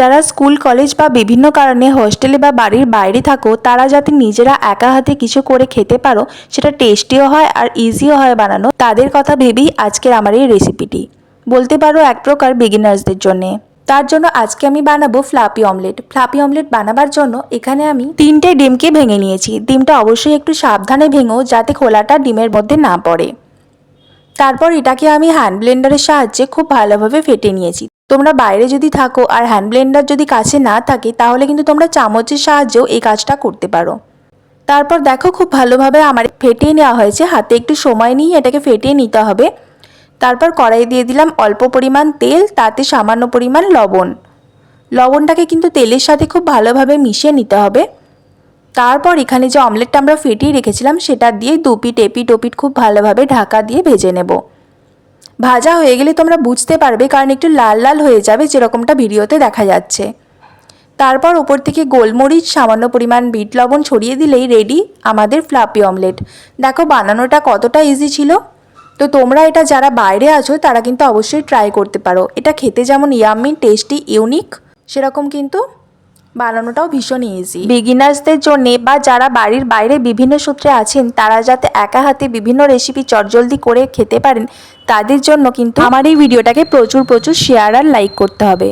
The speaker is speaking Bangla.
যারা স্কুল, কলেজ বা বিভিন্ন কারণে হোস্টেলে বা বাড়ির বাইরে থাকো, তারা যাতে নিজেরা একা হাতে কিছু করে খেতে পারো, সেটা টেস্টিও হয় আর ইজিও হয় বানানো। তাদের কথা ভেবেই আজকের আমার এই রেসিপিটি বলতে পারো এক প্রকার বিগিনার্সদের জন্যে। তার জন্য আজকে আমি বানাবো ফ্লাপি অমলেট ফ্লাপি অমলেট বানাবার জন্য এখানে আমি তিনটে ডিমকে ভেঙে নিয়েছি। ডিমটা অবশ্যই একটু সাবধানে ভেঙো যাতে খোলাটা ডিমের মধ্যে না পড়ে। তারপর এটাকে আমি হ্যান্ড ব্লেন্ডারের সাহায্যে খুব ভালোভাবে ফেটে নিয়েছি। তোমরা বাইরে যদি থাকো আর হ্যান্ড ব্লেন্ডার যদি কাছে না থাকে, তাহলে কিন্তু তোমরা চামচের সাহায্যেও এই কাজটা করতে পারো। তারপর দেখো খুব ভালোভাবে আমার ফেটিয়ে নেওয়া হয়েছে। হাতে একটু সময় নিয়ে এটাকে ফেটিয়ে নিতে হবে। তারপর কড়াই দিয়ে দিলাম অল্প পরিমাণ তেল, তাতে সামান্য পরিমাণ লবণ। লবণটাকে কিন্তু তেলের সাথে খুব ভালোভাবে মিশিয়ে নিতে হবে। তারপর এখানে যে অমলেটটা আমরা ফেটিয়ে রেখেছিলাম, সেটা দিয়ে দুপিট এপিট ওপিট খুব ভালোভাবে ঢাকা দিয়ে ভেজে নেব। ভাজা হয়ে গেলে তোমরা বুঝতে পারবে কারণ একটু লাল লাল হয়ে যাবে যেরকমটা ভিডিওতে দেখা যাচ্ছে। তারপর ওপর থেকে গোলমরিচ, সামান্য পরিমাণ বিট লবণ ছড়িয়ে দিলেই রেডি আমাদের ফ্লাপি অমলেট দেখো বানানোটা কতটা ইজি ছিল। তো তোমরা এটা যারা বাইরে আছো, তারা কিন্তু অবশ্যই ট্রাই করতে পারো। এটা খেতে যেমন ইয়াম্মি টেস্টি ইউনিক সেরকম কিন্তু বানানোটাও ভীষণ ইজি বিগিনার্সদের জন্য বা যারা বাড়ির বাইরে বিভিন্ন সূত্রে আছেন, তারা যাতে একা হাতে বিভিন্ন রেসিপি চটজলদি করে খেতে পারেন, তাদের জন্য কিন্তু আমার এই ভিডিওটাকে প্রচুর প্রচুর শেয়ার আর লাইক করতে হবে।